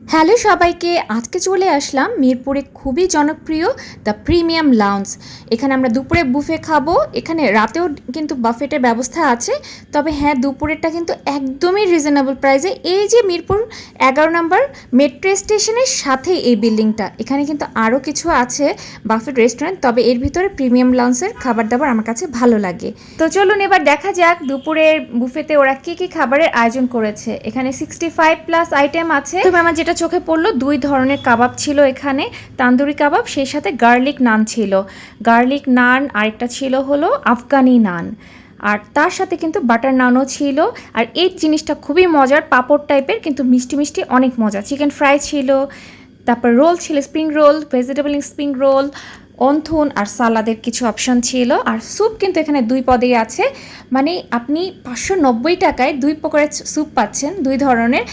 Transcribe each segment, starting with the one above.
Hello সবাইকে, আজকে চলে আসলাম মিরপুরে খুবই জনপ্রিয় দ্য প্রিমিয়াম লাউঞ্জ। এখানে আমরা দুপুরে বুফে খাব, এখানে রাতেও কিন্তু বাফেটের ব্যবস্থা আছে, তবে হ্যাঁ দুপুরেরটা কিন্তু একদমই রিজনেবল প্রাইসে এই যে মিরপুর এগারো নম্বর মেট্রো স্টেশনের সাথে এই বিল্ডিংটা এখানে কিন্তু আরও কিছু আছে বাফেট রেস্টুরেন্ট তবে এর ভিতরে প্রিমিয়াম লাউন্সের খাবার দাবার আমার কাছে ভালো লাগে। তো চলুন এবার দেখা যাক দুপুরের বুফেতে ওরা কি কি খাবারের আয়োজন করেছে। এখানে সিক্সটি ফাইভ প্লাস আইটেম আছে। তবে আমার যেটা চোখে পড়ল, দুই ধরনের কাবাব ছিল এখানে, তান্দুরি কাবাব, সেই সাথে গার্লিক নান ছিল। গার্লিক নান আরেকটা ছিল হলো আফগানি নান। আর তার সাথে কিন্তু বাটার নানও ছিল। আর এই জিনিসটা খুবই মজার, পাপড় টাইপের, কিন্তু মিষ্টি মিষ্টি অনেক মজা চিকেন ফ্রাই ছিল, তারপর রোল ছিল, spring roll, vegetable spring roll, wonton আর সালাদের কিছু অপশন ছিল। আর স্যুপ কিন্তু এখানে দুই পদেই আছে। মানে আপনি পাঁচশো নব্বই টাকায় দুই প্রকারের স্যুপ পাচ্ছেন, দুই ধরনের।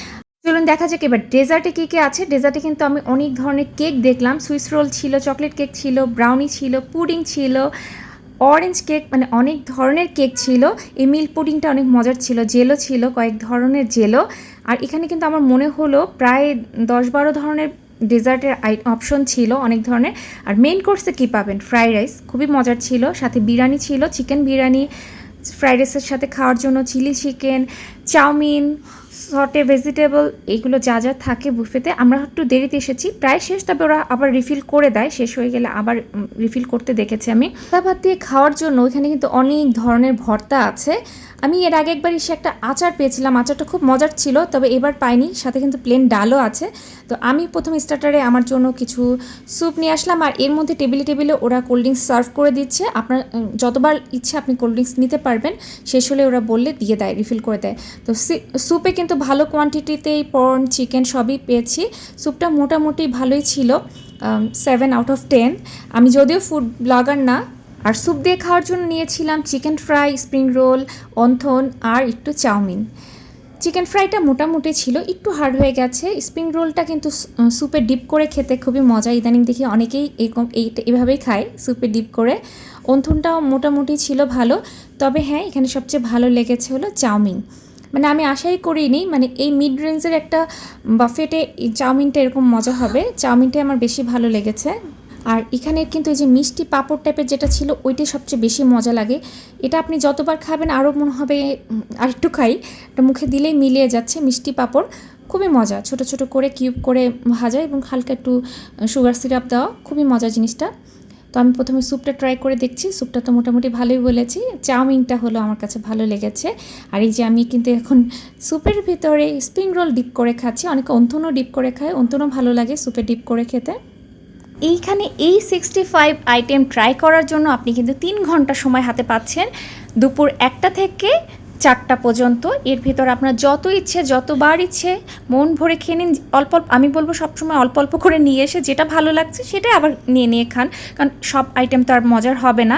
চলুন দেখা যাক এবার ডেজার্টে কী কী আছে। ডেজার্টে কিন্তু আমি অনেক ধরনের কেক দেখলাম। সুইস রোল ছিল, চকলেট কেক ছিল, ব্রাউনি ছিল, পুডিং ছিল, অরেঞ্জ কেক মানে অনেক ধরনের কেক ছিল। এই মিল্ক পুডিংটা অনেক মজার ছিল জেলো ছিল, কয়েক ধরনের জেলো আর এখানে কিন্তু আমার মনে হলো প্রায় দশ বারো ধরনের ডেজার্টের আই, অপশন ছিল অনেক ধরনের। আর মেন কোর্সে কী পাবেন? ফ্রাইড রাইস, খুবই মজার ছিল। সাথে বিরিয়ানি ছিল, চিকেন বিরিয়ানি, ফ্রাইড রাইসের সাথে খাওয়ার জন্য chilli chicken, chow mein saute vegetable এইগুলো যা যা থাকে বুফেতে আমরা একটু দেরিতে এসেছি, প্রায় শেষ, তবে ওরা আবার রিফিল করে দেয়, শেষ হয়ে গেলে আবার রিফিল করতে দেখেছি আমি। ভাত দিয়ে খাওয়ার জন্য ওইখানে কিন্তু অনেক ধরনের ভর্তা আছে আমি এর আগে একবার এসে একটা আচার পেয়েছিলাম, আচারটা খুব মজার ছিল, তবে এবার পাইনি, সাথে কিন্তু প্লেন ডালও আছে। তো আমি প্রথম স্টার্টারে আমার জন্য কিছু স্যুপ নিয়ে আসলাম, আর এর মধ্যে টেবিলে টেবিলে ওরা কোল্ড ড্রিঙ্কস সার্ভ করে দিচ্ছে। আপনার যতবার ইচ্ছে আপনি কোল্ড ড্রিঙ্কস নিতে পারবেন, শেষ হলে ওরা বললে দিয়ে দেয় রিফিল করে দেয়। তো স্যুপে কিন্তু ভালো কোয়ান্টিটিতেই পর্ন চিকেন সবই পেয়েছি। স্যুপটা মোটামুটি ভালোই ছিল সেভেন আউট অফ টেন আমি যদিও ফুড ব্লগার না আর স্যুপ দিয়ে খাওয়ার জন্য নিয়েছিলাম chicken fry, spring roll, wonton আর একটু চাউমিন। চিকেন ফ্রাইটা মোটামুটি ছিল, একটু হার্ড হয়ে গেছে। স্প্রিং রোলটা কিন্তু স্যুপে ডিপ করে খেতে খুবই মজা। ইদানিং দেখি অনেকেই এরকম এইটা এভাবেই খায় স্যুপে ডিপ করে। অন্থনটাও মোটামুটি ছিল ভালো। তবে হ্যাঁ এখানে সবচেয়ে ভালো লেগেছে হলো চাউমিন। মানে আমি আশাই করিনি মানে এই মিড রেঞ্জের একটা বাফেটে চাউমিনটা এরকম মজা হবে। চাউমিনটাই আমার বেশি ভালো লেগেছে। আর এখানে কিন্তু এই যে মিষ্টি পাঁপড় টাইপের যেটা ছিল ওইটাই সবচেয়ে বেশি মজা লাগে। এটা আপনি যতবার খাবেন আরও মনে হবে উম, আরেকটু খাই। এটা মুখে দিলেই মিলিয়ে যাচ্ছে মিষ্টি পাঁপড়। খুবই মজা ছোট ছোট করে কিউব করে ভাজা এবং হালকা একটু সুগার সিরাপ দেওয়া। খুবই মজা জিনিসটা। তো আমি প্রথমে স্যুপটা ট্রাই করে দেখছি। স্যুপটা তো মোটামুটি ভালোই বলেছি। চাউমিনটা হলো আমার কাছে ভালো লেগেছে। আর এই যে আমি কিন্তু এখন স্যুপের ভিতরে স্প্রিং রোল ডিপ করে খাচ্ছি। অনেকে অন্থনও ডিপ করে খায় অন্থনও ভালো লাগে স্যুপে ডিপ করে খেতে। এইখানে এই সিক্সটি ফাইভ আইটেম ট্রাই করার জন্য আপনি কিন্তু তিন ঘণ্টা সময় হাতে পাচ্ছেন। দুপুর একটা থেকে চারটা পর্যন্ত। এর ভিতর আপনার যত ইচ্ছে, যতবার ইচ্ছে, মন ভরে খেয়ে নিন। অল্প অল্প, আমি বলব সবসময় অল্প অল্প করে নিয়ে এসে যেটা ভালো লাগছে সেটা আবার নিয়ে নিয়ে খান। কারণ সব আইটেম তো আর মজার হবে না।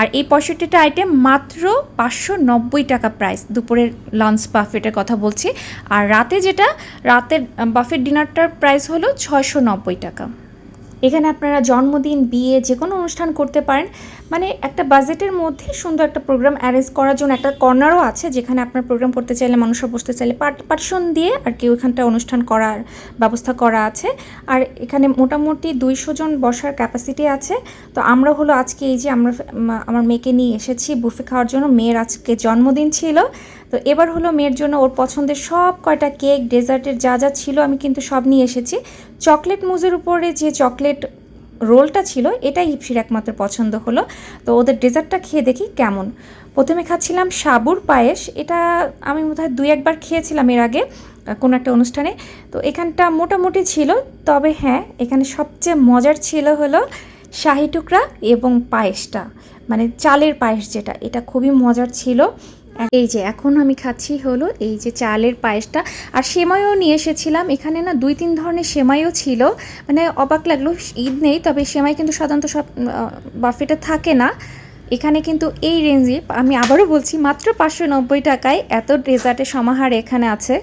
আর এই পঁয়ষট্টিটা আইটেম মাত্র পাঁচশো নব্বই টাকা প্রাইস দুপুরের লাঞ্চ বাফেটের কথা বলছি। আর রাতে যেটা, রাতের বাফেট ডিনারটার প্রাইস হলো ছয়শো নব্বই টাকা। এখানে আপনারা জন্মদিন, বিয়ে যে কোনো অনুষ্ঠান করতে পারেন। মানে একটা বাজেটের মধ্যে সুন্দর একটা প্রোগ্রাম অ্যারেঞ্জ করার জন্য একটা কর্নারও আছে যেখানে আপনার প্রোগ্রাম করতে চাইলে, মানুষরা বসতে চাইলে পার্টিশন দিয়ে আর কি ওইখানটা অনুষ্ঠান করার ব্যবস্থা করা আছে। আর এখানে মোটামুটি দুইশো জন বসার ক্যাপাসিটি আছে। তো আমরা হলো আজকে এই যে আমরা আমার মেয়েকে নিয়ে এসেছি বুফে খাওয়ার জন্য। মেয়ের আজকে জন্মদিন ছিল। তো এবার হলো মেয়ের জন্য ওর পছন্দের সব কয়টা কেক, ডেজার্টের যা যা ছিল আমি কিন্তু সব নিয়ে এসেছি। চকলেট মুজের উপরে যে চকলেট রোলটা ছিল, এটাই হিপসির একমাত্র পছন্দ হলো। তো ওদের ডেজার্টটা খেয়ে দেখি কেমন। প্রথমে খাচ্ছিলাম সাবুর পায়েস, এটা আমি বোধহয় দুই একবার খেয়েছিলাম এর আগে, কোনো একটা অনুষ্ঠানে। তো এখানটা মোটামুটি ছিল, তবে হ্যাঁ এখানে সবচেয়ে মজার ছিল হলো শাহি টুকরা এবং পায়েসটা মানে চালের পায়েস যেটা, এটা খুবই মজার ছিল। এই যে, এখন আমি খাচ্ছি হলো এই যে চালের পায়েসটা। আর সেমাইও নিয়ে এসেছিলাম। এখানে না দুই তিন ধরনের সেমাইও ছিল। মানে অবাক লাগল, ঈদ নেই, তবে সেমাই কিন্তু সাধারণত সব বাফেটা থাকে না। এখানে কিন্তু এই রেঞ্জে, আমি আবারও বলছি, মাত্র পাঁচশো নব্বই টাকায় এত ডেজার্টের সমাহার এখানে আছে।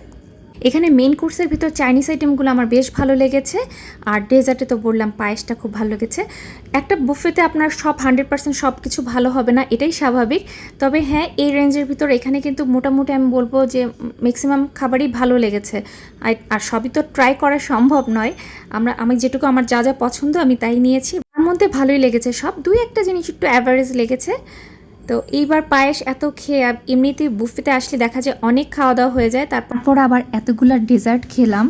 এখানে মেন কোর্সের ভিতর চাইনিজ আইটেমগুলো আমার বেশ ভালো লেগেছে। আর ডেজার্টে তো বললাম পায়েসটা খুব ভালো লেগেছে। একটা বুফেতে আপনার সব হান্ড্রেড পার্সেন্ট সব কিছু ভালো হবে না, এটাই স্বাভাবিক। তবে হ্যাঁ এই রেঞ্জের ভিতর এখানে কিন্তু মোটামুটি আমি বলব যে ম্যাক্সিমাম খাবারই ভালো লেগেছে। আর- সবই তো ট্রাই করা সম্ভব নয়। আমরা, আমি যেটুকু আমার যা যা পছন্দ আমি তাই নিয়েছি। তার মধ্যে ভালোই লেগেছে সব। দুই একটা জিনিস একটু অ্যাভারেজ লেগেছে। তো এইবার পায়েস এত খেয়ে এমনিতেই বুফেতে আসলে দেখা যায় অনেক খাওয়া দাওয়া হয়ে যায়। তারপর আবার এতগুলা ডেজার্ট খেলাম।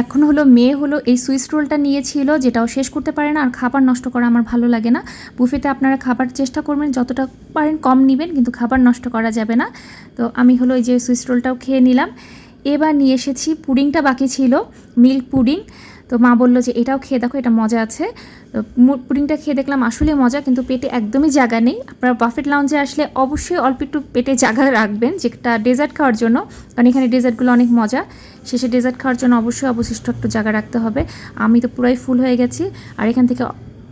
এখন হলো মেয়ে হলো এই সুইস রোলটা নিয়েছিল, যেটাও শেষ করতে পারে না আর খাবার নষ্ট করা আমার ভালো লাগে না। বুফেতে আপনারা খাবার চেষ্টা করবেন, যতটা পারেন কম নেবেন, কিন্তু খাবার নষ্ট করা যাবে না। তো আমি হলো এই যে সুইস রোলটাও খেয়ে নিলাম। এবার নিয়ে এসেছি পুডিংটা বাকি ছিল, মিল্ক পুডিং। তো মা বলল যে, এটাও খেয়ে দেখো, এটা মজা আছে। তো পুডিংটা খেয়ে দেখলাম, আসলে মজা, কিন্তু পেটে একদমই জায়গা নেই। আপনারা বাফেট লাউঞ্জে আসলে অবশ্যই অল্প একটু পেটে জায়গা রাখবেন, যেটা ডেজার্ট খাওয়ার জন্য, কারণ এখানে ডেজার্টগুলো অনেক মজা। শেষে ডেজার্ট খাওয়ার জন্য অবশ্যই অবশিষ্ট একটু জায়গা রাখতে হবে। আমি তো পুরাই ফুল হয়ে গেছি, আর এখান থেকে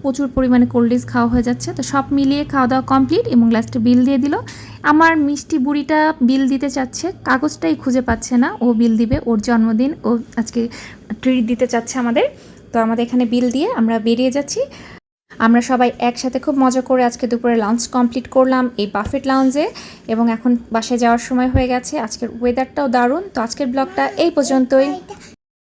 প্রচুর পরিমাণে কোল্ড ড্রিঙ্কস খাওয়া হয়ে যাচ্ছে। তো সব মিলিয়ে খাওয়া দাওয়া কমপ্লিট এবং লাস্টে বিল দিয়ে দিল। আমার মিষ্টি বুড়িটা বিল দিতে চাচ্ছে, কাগজটাই খুঁজে পাচ্ছে না। ও বিল দিবে, ওর জন্মদিন, ও আজকে ট্রিট দিতে চাচ্ছে আমাদের। তো আমাদের এখানে বিল দিয়ে আমরা বেরিয়ে যাচ্ছি। আমরা সবাই একসাথে খুব মজা করে আজকে দুপুরে লাঞ্চ কমপ্লিট করলাম এই বাফেট লাউঞ্জে এবং এখন বাসায় যাওয়ার সময় হয়ে গেছে। আজকের ওয়েদারটাও দারুণ। তো আজকের ব্লগটা এই পর্যন্তই।